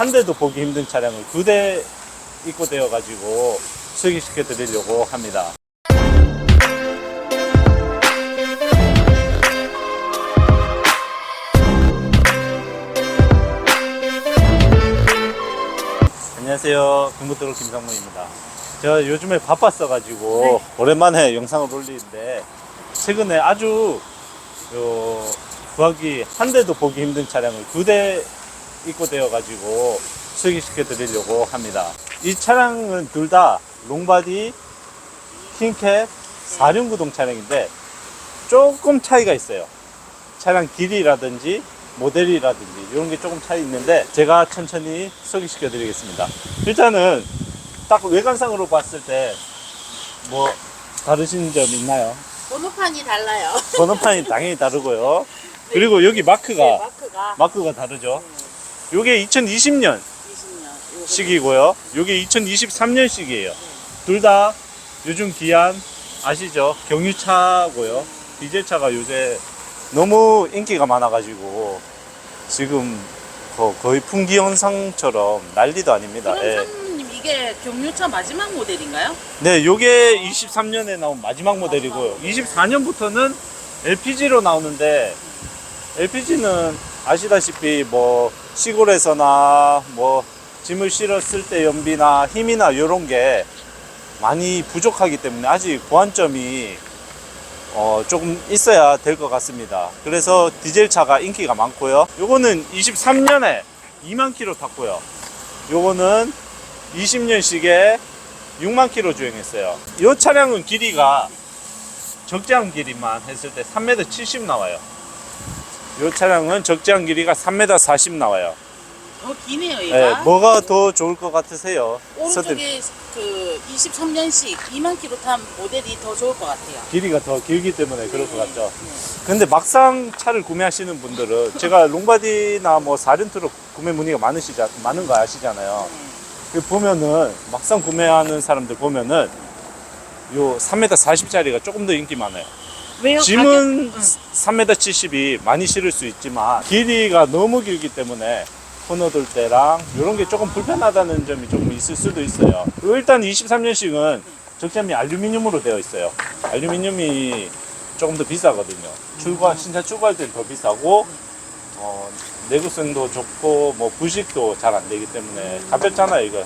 한 대도 보기 힘든 차량을 두 대 입고되어 가지고 소개시켜 드리려고 합니다. 안녕하세요. 금부트로 김상무입니다. 제가 요즘에 바빴어 가지고 오랜만에 영상을 올리는데 최근에 아주 요 구하기 한 대도 보기 힘든 차량을 두 대 입고되어 가지고 소개시켜 드리려고 합니다. 이 차량은 둘 다 롱바디 킹캡 4륜구동 차량인데 조금 차이가 있어요. 차량 길이라든지 모델이라든지 이런 게 조금 차이 있는데 제가 천천히 소개시켜 드리겠습니다. 일단은 딱 외관상으로 봤을 때 뭐 다르신 점 있나요? 번호판이 달라요. 번호판이 당연히 다르고요. 그리고 여기 마크가 네, 마크가 마크가 다르죠. 요게 2020년 20년. 식이고요. 요게 2023년식이에요. 둘 다 요즘 기한 아시죠? 경유차고요. 디젤차가 요새 너무 인기가 많아가지고 지금 거- 거의 풍기 현상처럼 난리도 아닙니다. 그럼 예. 이게 경유차 마지막 모델인가요? 네, 요게 23년에 나온 마지막 모델이고요. 24년부터는 LPG로 나오는데 LPG는 아시다시피 뭐 시골에서나 뭐 짐을 실었을 때 연비나 힘이나 이런 게 많이 부족하기 때문에 아직 보완점이 어 조금 있어야 될 것 같습니다. 그래서 디젤 차가 인기가 많고요. 요거는 23년에 2만 킬로 탔고요. 요거는 20년식에 6만 킬로 주행했어요. 이 차량은 길이가 적재한 길이만 했을 때 3m 70 나와요. 이 차량은 적재한 길이가 3m 40 나와요. 더 기네요 예, 얘가. 뭐가 더 좋을 것 같으세요? 오른쪽에 그 23년식 2만 킬로 탄 모델이 더 좋을 것 같아요. 길이가 더 길기 때문에 그럴 것 같죠. 네. 근데 막상 차를 구매하시는 분들은 제가 롱바디나 뭐 사륜트로 구매 문의가 많으시자 많은 거 아시잖아요. 그 보면은 막상 구매하는 사람들 보면은 요 3m 40짜리가 조금 더 인기 많아요. 왜요? 짐은 가격- 응. 3m 70이 많이 실을 수 있지만 길이가 너무 길기 때문에 코너 돌 때랑 이런 게 조금 불편하다는 점이 조금 있을 수도 있어요. 일단 23년식은 적재함이 알루미늄으로 되어 있어요. 알루미늄이 조금 더 비싸거든요. 출고 신차 출고할 때는 더 비싸고 어, 내구성도 좋고 뭐 부식도 잘 안 되기 때문에 가볍잖아요 이거.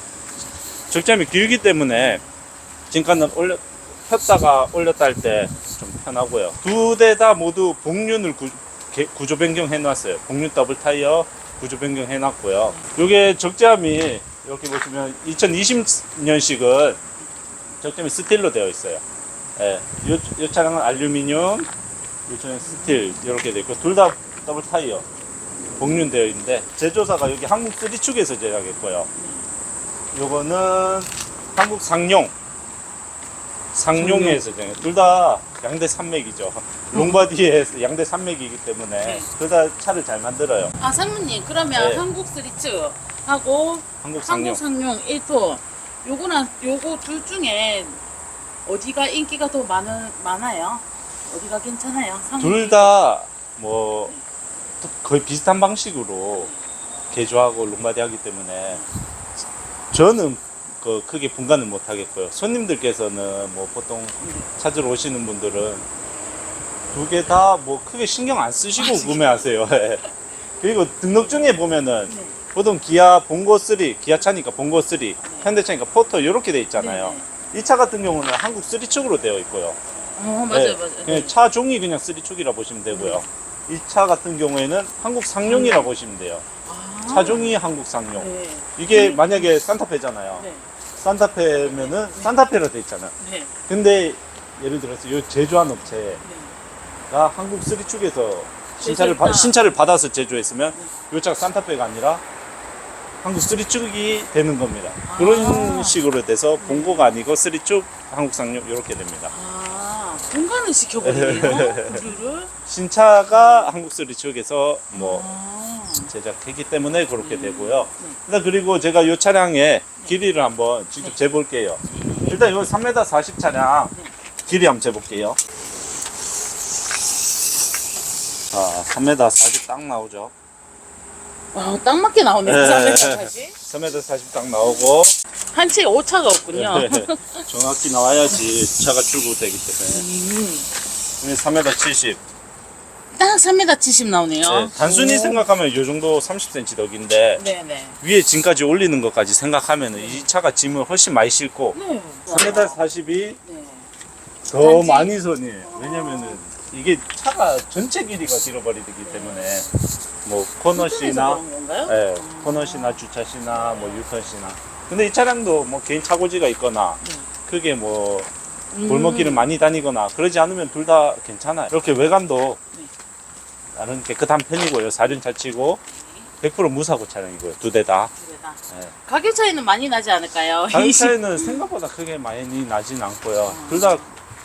적재함이 길기 때문에 지금까지는 올려 폈다가 올렸다 할 때 좀 편하고요. 두 대 다 모두 복륜을 구, 개- 구조 변경 해 놨어요. 복륜 더블 타이어 구조 변경 해 놨고요. 요게 적재함이 이렇게 보시면 2020년식은 적재함이 스틸로 되어 있어요. 예, 요, 요 차량은 알루미늄, 요 차량은 스틸 이렇게 되어 있고 둘 다 더블 타이어 복륜 되어 있는데 제조사가 여기 한국 쓰리축에서 제작했고요. 요거는 한국 상용 상용에서 제작. 둘다 양대 산맥이죠. 롱바디에 양대 산맥이기 때문에 네. 둘다 차를 잘 만들어요. 아 상무님 그러면 네. 한국 스리츠 하고 한국 상용. 한국 상용 1톤 요거랑 요거 둘 중에 어디가 인기가 더 많은 많아요? 어디가 괜찮아요? 둘 다 뭐 거의 비슷한 방식으로 개조하고 롱바디 하기 때문에 저는 그 크게 분간을 못 하겠고요. 손님들께서는 뭐 보통 찾으러 오시는 분들은 두 개 다 뭐 크게 신경 안 쓰시고 구매하세요. 예. 그리고 등록증에 보면은 네. 보통 기아 봉고 3, 기아 차니까 봉고 3, 현대 차니까 포터 이렇게 돼 있잖아요. 네, 이차 같은 경우는 한국 3축으로 되어 있고요. 어 맞아요 네, 맞아요. 그냥 차 종이 그냥 3축이라 보시면 되고요. 이 차 같은 경우에는 한국 상용이라 보시면 돼요. 아. 차 종이 한국 상용. 네. 이게 음. 만약에 산타페잖아요. 네. 산타페면은 산타페로 돼 있잖아요. 네. 근데 예를 들어서 이 제조한 업체가 네. 한국 3축에서 신차를, 바. 신차를 받아서 제조했으면 이 차가 산타페가 아니라 한국 3축이 되는 겁니다. 그런 아. 식으로 돼서 봉고가 아니고 3축 한국 상용 이렇게 됩니다. 아 공간을 시켜버리네요. 신차가 한국 3축에서 뭐 아. 제작했기 때문에 그렇게 되고요. 네. 일단 그리고 제가 이 차량의 길이를 한번 직접 재볼게요. 일단 이거 3m 40 차량 길이 한번 재볼게요. 자, 3m 40 딱 나오죠. 와, 딱 맞게 나오네. 네. 3m40. 3m 40 딱 나오고 한 채에 오차가 없군요. 네. 정확히 나와야지 차가 출고되기 때문에 음, 3m 70 딱 3m 70 나오네요. 네, 단순히 오. 생각하면 이 정도 30cm 덕인데 네네. 위에 짐까지 올리는 것까지 생각하면 이 차가 짐을 훨씬 많이 싣고 네. 3m 40이 네. 더 단지- 많이 선이에요. 왜냐면은 이게 차가 전체 길이가 길어버리기 때문에 뭐 코너시나? 예, 코너시나 주차시나 뭐 유턴시나 근데 이 차량도 뭐 개인 차고지가 있거나 네. 크게 뭐 음. 골목길을 많이 다니거나 그러지 않으면 둘 다 괜찮아요. 이렇게 외관도 네. 나름 깨끗한 편이고요. 사륜 차치고 100% 무사고 차량이고요. 두 대 다. 예. 가격 차이는 많이 나지 않을까요? 다른 차이는 생각보다 크게 많이 나진 않고요. 둘 다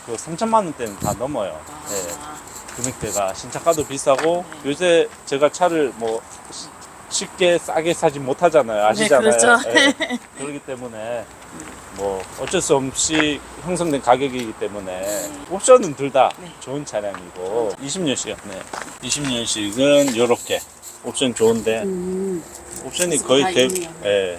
그 3천만 원대는 다 넘어요. 예. 아, 금액대가 신차가도 비싸고 네. 요새 제가 차를 뭐 시- 쉽게 싸게 사지 못하잖아요. 아시잖아요. 네, 그렇죠. 예. 그렇기 때문에 뭐 어쩔 수 없이 형성된 가격이기 때문에 옵션은 둘다 네. 좋은 차량이고 20년식 네. 20년식은 이렇게 옵션 좋은데 음. 옵션이 거의 다 대, 있네요. 예.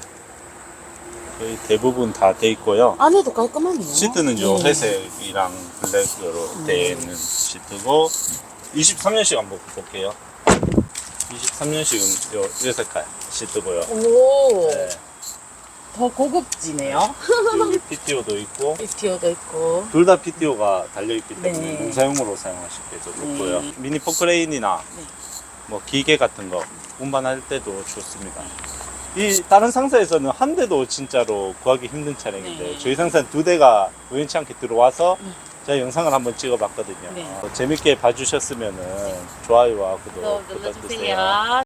거의 대부분 다 돼 있고요. 안에도 깔끔하네요. 시트는 요 네. 회색이랑 블랙으로 되어 있는 시트고 23년식 한번 볼게요. 23년식은 요, 요 색깔 시트고요. 오, 네. 더 고급지네요. 여기 PTO도 있고 PTO도 있고. 둘 다 PTO가 달려 있기 때문에 네. 농사용으로 사용하시기도 좋고요. 네. 미니 포크레인이나 네. 뭐 기계 같은 거 운반할 때도 좋습니다. 이 다른 상사에서는 한 대도 진짜로 구하기 힘든 차량인데 네. 저희 상사는 두 대가 우연치 않게 들어와서 네. 제가 영상을 한번 찍어봤거든요. 네. 어, 재밌게 봐주셨으면 좋아요와 구독 또 부탁드려요. 눌러주세요.